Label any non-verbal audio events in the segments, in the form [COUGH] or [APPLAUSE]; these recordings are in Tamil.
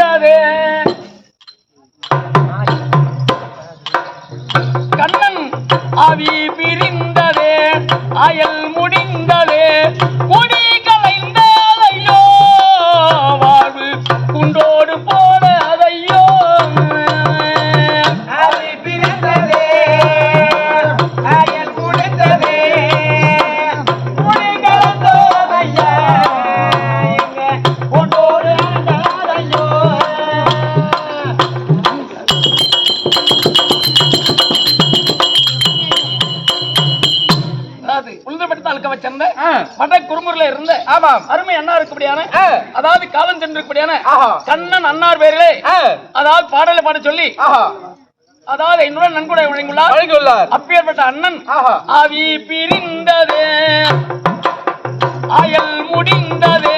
பிரிந்ததே கண்ணன் அவி பிரிந்ததே அயல் முடிந்ததே. ஆமாம் அருமை அண்ணா இருக்கக்கூடியான ஆ. அதாவது காலம் சென்றிருக்கக்கூடியான ஆஹா. கண்ணன் அன்னார் பேரிலே. அதாவது பாடலை பாட சொல்லி அதாவது என்னுடன் நன்கொடை வழங்கியுள்ளார் வழங்கியுள்ளார் அப்பேற்பட்ட அண்ணன் ஆவி பிரிந்தது அயல் முடிந்தது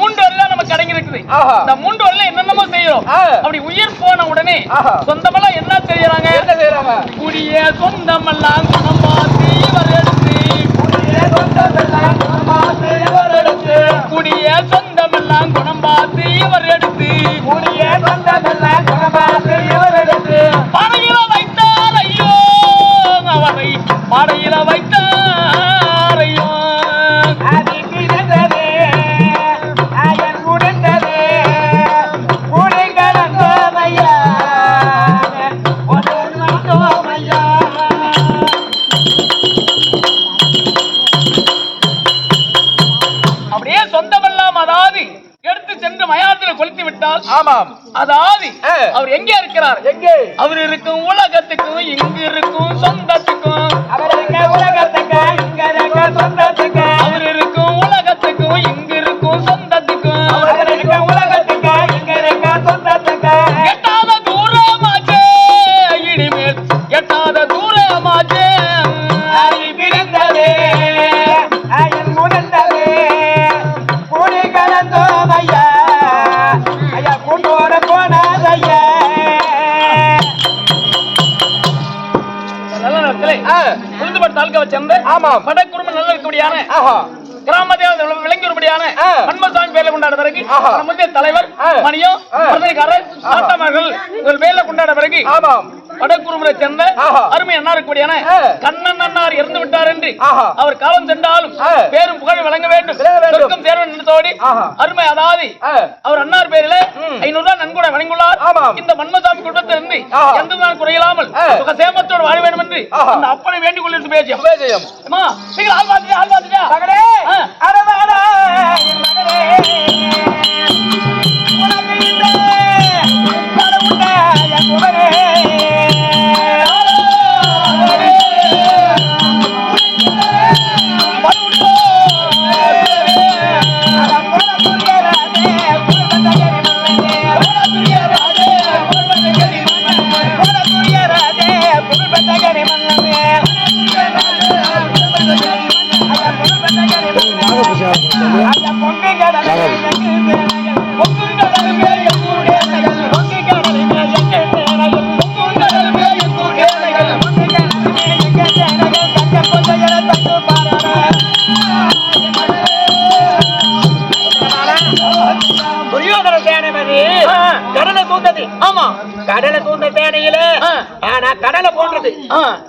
மூன்று வரையில நமக்கு அடங்கி இருக்குது. ஆஹா. இந்த மூன்று வரையில என்னென்னமோ செய்யறோம். அப்படி உயிர் போன உடனே. சொந்தமெல்லாம் என்ன செய்யறாங்க? என்ன செய்யறாங்க? கூடிய சொந்தமெல்லாம் குணம் பார்த்து இவர் எடுத்து கூடிய சொந்தமெல்லாம் குணம் பார்த்து இவர் எடுத்து படையில வைத்தார் ஐயோ அவரை படையில ஆமாம். அதாவது ஆ. அவர் எங்கே இருக்கிறார்? எங்கே? அவர் இருக்கும் உலகத்துக்கும் இங்கு இருக்கும் சொந்தத்துக்கும். அவர் இருக்கும் உலகத்துக்கும் படக்குறும்பு நல்ல இருக்கக்கூடியான கிராம தேவதை விளங்கியபடியான. மன்மசாமி பேர்ல கொண்டாட பிறகு ஆஹா. நம்ம முந்தைய தலைவர். மணியம் ஆ. பிரதனைக்காரர் நாட்டாமர்கள் இவர் பேர்ல கொண்டாட பிறகு ஆமாம் வடக்குறுமுறை சேர்ந்த. அருமை அண்ணா இருக்கக்கூடியான. கண்ணன் அண்ணார் இறந்து விட்டார் என்று. அவர் காலம் சென்றாலும். பேரும் புகழ் வழங்க வேண்டும். சொர்க்கம் சேர. அருமை அதாவது. அவர் அன்னார் பேரில. ஐநூறு ரூபாய் நன்கொடை வழங்கியுள்ளார். இந்த மன்மசாமி குடும்பத்திலிருந்து. எந்த நாள் குறையில்லாமல். சுக சேமத்தோடு வாழ வேண்டும் என்று. அந்த அப்பனை வேண்டிக் கொள்ளிருந்து பேசியம் சீக்கிரம் ஆள் பார்த்துட்டு ஆள் பார்த்துட்டு மகனே மகனே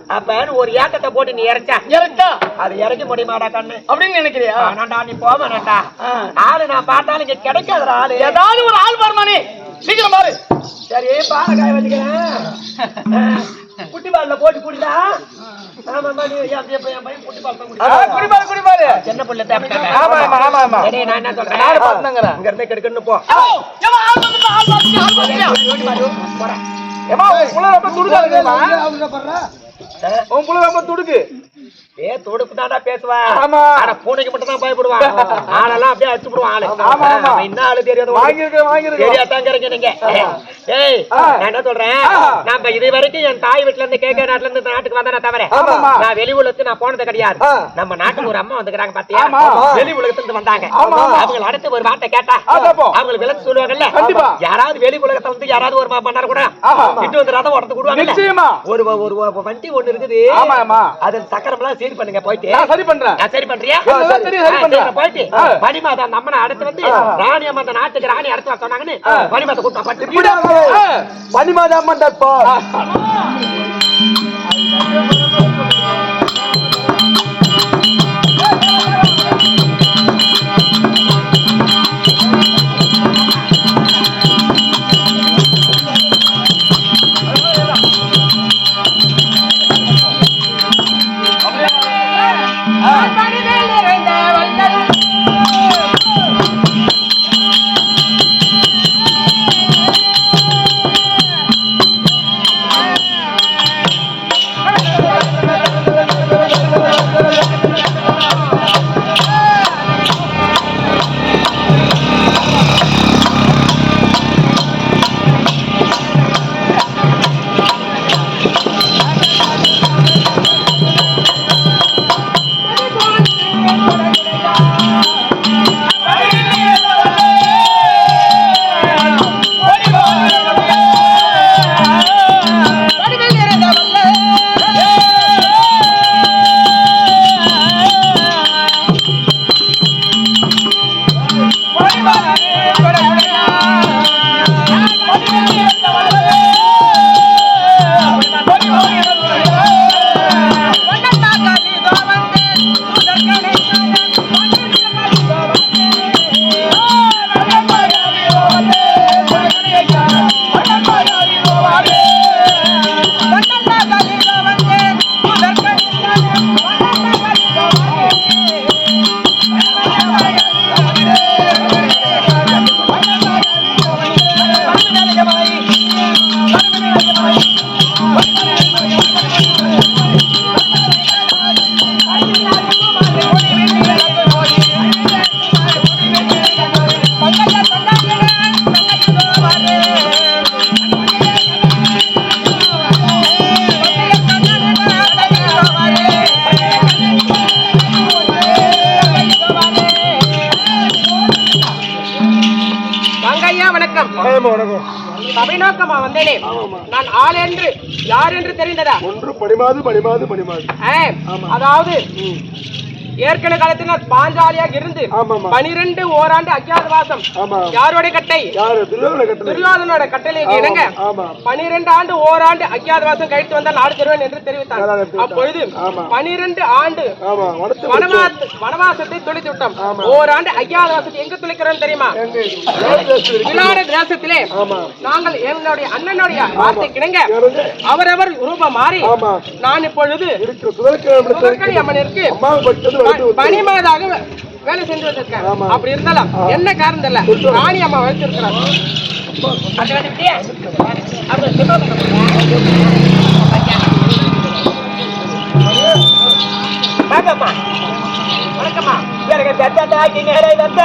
அப்ப ஒரு ஏக்கத்தை போட்டு நீ இறைச்சா. இறக்கா அது இறக்க முடியுமாடா கண்ணு? அப்படின்னு நினைக்கிறியா? ஆனாண்டா நீ போவேனடா ஆ. ஆளு நான் பார்த்தாலும் இங்க கிடைக்காதுடா ஆளு. ஏதாவது ஒரு ஆள் பாருமானே சீக்கிரம் பாரு. சரி பாலை காய வச்சுக்கிறேன். குட்டி பால்ல போட்டு குடிடா. சின்ன பிள்ளை. சரி, நான் என்ன சொல்றேன்? போ. உன் புள்ள ரொம்ப துடுக்கா. ஏ துடுப்பு தாண்டா பேசுவேன் ஆமா. ஆனா பூனைக்கு மட்டும் தான் பயப்படுவான் [LAUGHS] ஆளெல்லாம் அப்படியே அடிச்சு விடுவான் ஆளு ஆமா, ஆமா. அவன் என்ன ஆளு தெரியாது நீங்க ஏய். நான் என்ன சொல்றேன் ஆ. நம்ம இது வரைக்கும் என் தாய் வீட்டுல இருந்து கேக்க நாட்டுல இருந்து இந்த நாட்டுக்கு வந்தேன் தவிர. நான் வெளி உலகத்துக்கு நான் போனது கிடையாது. நம்ம நாட்டுக்கு ஒரு அம்மா வந்துக்கிறாங்க பாத்தியா. வெளி உலகத்துல இருந்து வந்தாங்க. அவங்க அடுத்து ஒரு வார்த்தை கேட்டா. அவங்களுக்கு விளக்கு சொல்லுவாங்கல்ல. யாராவது வெளி உலகத்தை வந்து யாராவது ஒரு மணி நேரம் கூட. இட்டு வந்து ரதம் நிச்சயமா ஒரு ஒரு வண்டி ஒண்ணு இருக்குது ஆமா ஆமா அது சக்கரம் எல்லாம் சரி பண்ணுங்க போயிட்டு. நான் சரி பண்றேன். நான் சரி பண்றியா? சரி பண்றேன். போயிட்டு. மணிமாதா அம்மனை அடுத்து வந்து. ராணி அம்மா அந்த நாட்டுக்கு ராணி அடுத்து வர சொன்னாங்கன்னு மணிமாதா கூட்டம் பட்டு பனிமாத அம்மன் தட்பா வணக்கம். சபை நோக்கமா வந்தேனே. நான் ஆள் என்று யார் என்று தெரிந்ததா? ஒன்று பனிமாது பனிமாது ஆ, அதாவது ஏற்கனவே காலத்தில் பாஞ்சாலியாக இருந்து. பனிரெண்டு ஓராண்டு அஜ்ஞாதவாசம் ஆமா. யாரோட கட்டை கட்டளை. துரியோதனோட கட்டளைக்கு இணங்க பனிரெண்டு ஆண்டு ஓராண்டு அஜ்ஞாதவாசம் கழித்து வந்தால் நாடு தருவேன் என்று தெரிவித்தான். அப்பொழுது. பனிரெண்டு ஆண்டு வனவாசத்தை துளித்து விட்டோம். ஓராண்டு அஜ்ஞாதவாசத்தை எங்க துளிக்கிறோம் தெரியுமா? தேசத்துல நாங்கள் என்னுடைய அண்ணனுடைய வார்த்தை கிணங்க. அவரவர் ரூபம் மாறி நான் இப்பொழுது அம்மனிற்கு பணிமாதாக வேலை செஞ்சு வந்திருக்கேன். ஆமா. அப்படி இருந்தாலும் என்ன காரணம் தெரியல? ராணி அம்மா வச்சிருக்கிறாங்க வாங்கம்மா வணக்கம்மா. எனக்கு பெத்த தாக்கி நேரை வந்த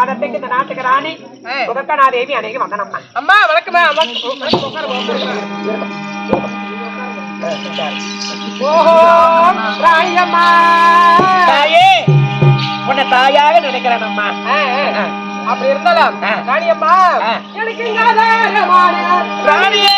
பாதத்துக்கு இந்த நாட்டுக்கு ராணி சுகக்கணாதேவி அன்னைக்கு வந்தனம்மா அம்மா வணக்கம்மா. ஓஹோ ராணி அம்மா தாயே உன்னை தாயாக நினைக்கிறேன் அம்மா. அப்படி இருந்தாலும் ஆ. ராணி அம்மா ஆ. எனக்கு ராணியே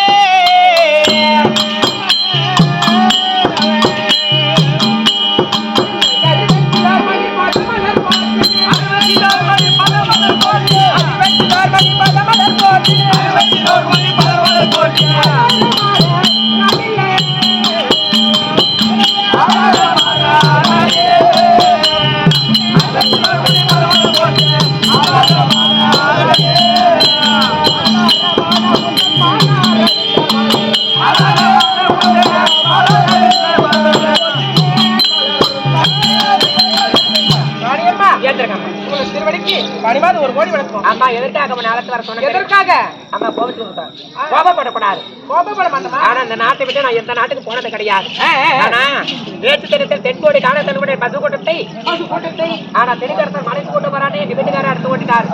வந்திருக்காங்க. ஆனா அந்த நாட்டை விட்டு நான் எந்த நாட்டுக்கு போனது கிடையாது. ஆனா நேற்று தென்கோடி காண தன்னுடைய பசு கூட்டத்தை பசு ஆனா தென்கரசன் மலைக்கு கொண்டு வரானே அடுத்து ஓட்டிட்டார்.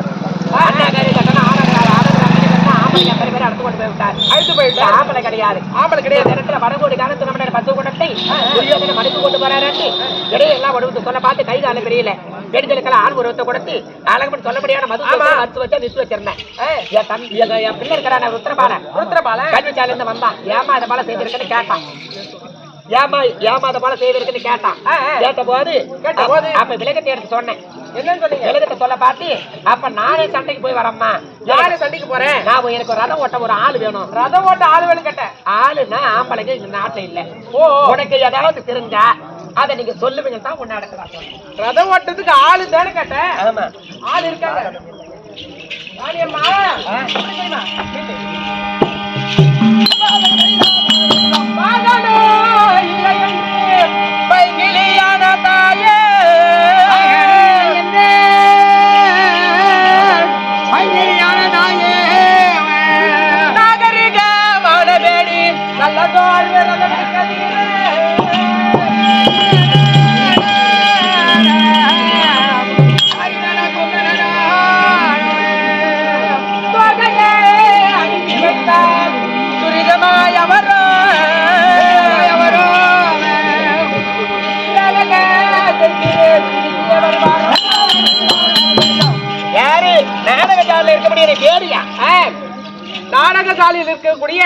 அழுத்து போயிட்டு ஆம்பளை கிடையாது. ஆம்பளை கிடையாது. இடத்துல வடகோடி காலத்து நம்ம பத்து கூட்டத்தை மடித்து கொண்டு வராரு இடையெல்லாம் உடம்பு சொல்ல பார்த்து கை காலம் தெரியல பெண்களுக்கெல்லாம் ஆண் உருவத்தை கொடுத்து அழகு சொல்லபடியான மது ஆமா. வச்சு நிச்சு வச்சிருந்தேன். என் தம்பி என் பிள்ளை இருக்கிறான ருத்ரபாலன். ருத்ரபாலன்? கல்விச்சால இருந்து வந்தான். ஏமா இதை போல செய்திருக்குன்னு கேட்டான். ஏமா ஏமா அதை போல செய்திருக்குன்னு கேட்டான். கேட்ட போது கேட்ட போது? அப்ப விலகத்தை எடுத்து சொன்னேன். என்னன்னு சொன்னீங்க? விலகத்தை சொல்ல பார்த்து அப்ப நானே சண்டைக்கு போய் வரம்மா. யாரு சண்டைக்கு போறேன் நான் எனக்கு ரதம் ஓட்ட ஒரு ஆள் வேணும். ரதம் ஓட்ட ஆளு வேணும் கேட்டேன் ஆளுன்னா ஆம்பளைங்க இந்த நாட்டுல இல்ல. ஓ. உனக்கு ஏதாவது தெரிஞ்சா அதை நீங்க சொல்லுவீங்க தான் உன்னை நடக்கிறாங்க ரதம் ஓட்டத்துக்கு ஆளு தானே கேட்டேன் ஆமா. ஆள் இருக்காங்க. ராணியம்மா. நாடகசாலையில் இருக்கக்கூடிய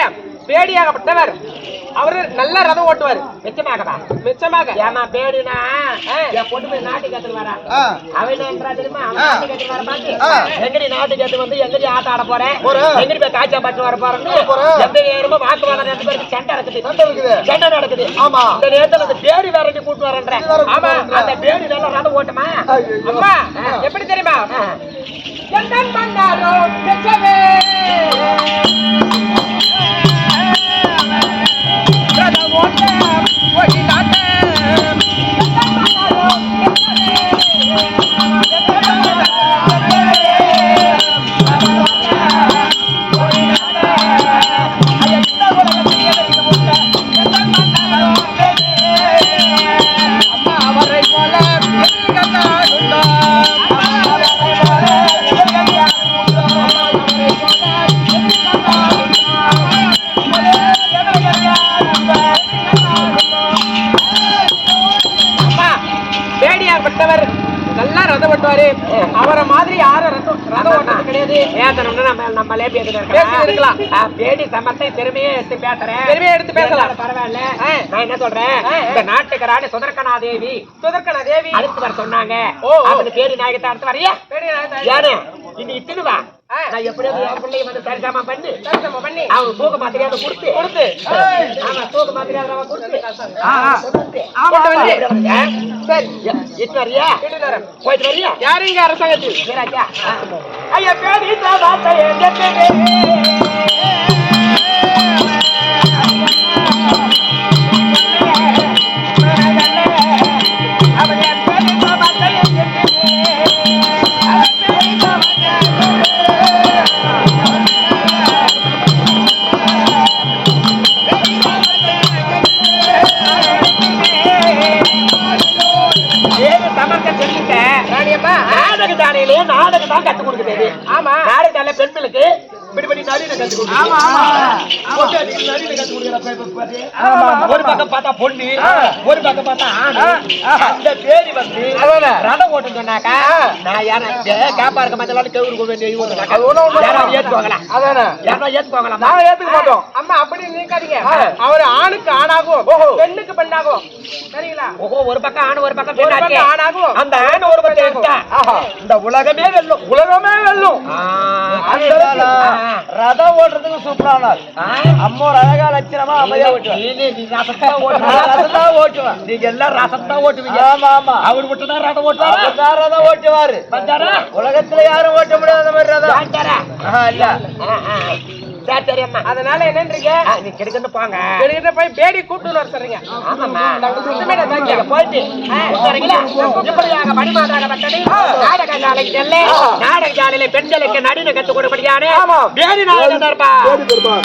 பேடியாகப்பட்டவர் அவரு நல்ல ரதம் ஓட்டுவார் மிச்சமாகவா மிச்சமாக ஏமா பேடினா. என் பொண்ணு போய் நாட்டுக்கு எடுத்துட்டு வரா அவன் என்ன பண்றா தெரியுமா அவன் ஆ. நாட்டுக்கு எடுத்துட்டு வர பாத்து. எங்கடி நாட்டுக்கு எடுத்து வந்து எங்கடி ஆட்டம் ஆட போறேன். எங்கடி போய் காய்ச்சா பாட்டு வர போறேன்னு போறேன். எந்த நேரமா வாக்குவாதம் ரெண்டு பேருக்கு சண்டை நடக்குது சண்டை நடக்குது ஆமா. இந்த நேரத்துல அந்த பேடி வேற நீ கூட்டு கூட்டு ஆமா. அந்த பேடி நல்லா ரதம் ஓட்டுமா. அம்மா. எப்படி தெரியுமா. எந்தன் பண்ணாரோ பெற்றவே ரதம் ஓட்ட ஒளி நாட்ட ஓட்டுவாரு அவரை மாதிரி யாரும் ரதம் ஓட்டுறது கிடையாது பேசணும்னா நம்ம நம்மளே பேசிட்டு இருக்கலாம். பேடி சமத்தை பெருமையை எடுத்து பேசுறேன் பெருமையை எடுத்து பேசலாம். பரவாயில்ல. நான் என்ன சொல்றேன். இந்த நாட்டுக்கு ராணி சுதர்கனா தேவி சுதர்க்கன தேவி அடுத்து வர சொன்னாங்க ஓ. அவனுக்கு பேடி நாயகத்தை அடுத்து வரையா பேடியாகத்தை யாரு இன்னைக்கு இத்துனுவா ஆ. நான் எப்படியாவது என் பிள்ளைய வந்து சரிசமா பண்ணி. சரிசம பண்ணி. அவங்க தூக்க மாத்திரையாவது கொடுத்து. கொடுத்து. ஆமா தூக்க மாத்திரையாவது அவன் கொடுத்து. ஆமா? சரி. இட்டு வரியா? போயிட்டு வரியா? யாரு இங்க அரசாங்கத்தில்? ஐயா பேடி தான் கத்து கொடுக்குது. ஆமா. தானே பெண்களுக்கு இப்படி இப்படி நடின கத்து கொடுக்குது. ஒரு பக்கம் பார்த்தா பொண்ணு. ஒரு பக்கம் பார்த்தா ஆண். அந்த பேரி வந்து. ரதம் சொன்னாக்கா நான் யாரா கேப்பா இருக்க மஞ்சள் கவுரு ஏத்துக்க மாட்டோம். அம்மா அப்படி நினைக்காதீங்க அவர் ஆணுக்கு ஆணாகும். பெண்ணுக்கு பெண்ணாகும். சரிங்களா? ஓஹோ ஒரு பக்கம் ஆண் ஒரு பக்கம். பக்கம் ஆணாகும். அந்த ஆண் ஒரு பக்கம் எடுத்தா. இந்த உலகமே வெல்லும். உலகமே வெல்லும். ரதம் ஓட்டுறதுக்கு சூப்பரானார் ஆ. அம்மா ஒரு அழகா லட்சணமா அமைதியா ஓட்டுவார் நீ- நீ- நீ ரசத்தான் ஓட்டுவ. நான் ரதம் ஓட்டுவேன் நீங்க எல்லாம் ரசத்தான் ஓட்டுவீங்க. ஆமா ஆமா. அவர் மட்டும் தான் ரதம் ஓட்டுவாரா? ரதம் ஓட்டுவாரு. உலகத்துல யாரும் ஓட்ட முடியாது மாதிரி ரதம் அதனால என்னன்றீங்க? நீ போங்க. போய் பேடி கூட்டு வர சொல்றீங்க. போயிட்டு? இப்படியாக மணிமாதாகப்பட்டது நாடக செல்ல. நாடக சாலையில பெண்களுக்கு கொடுப்படியான. ஆமாம். வேறு நாடகம் தர்பா பெருமாள்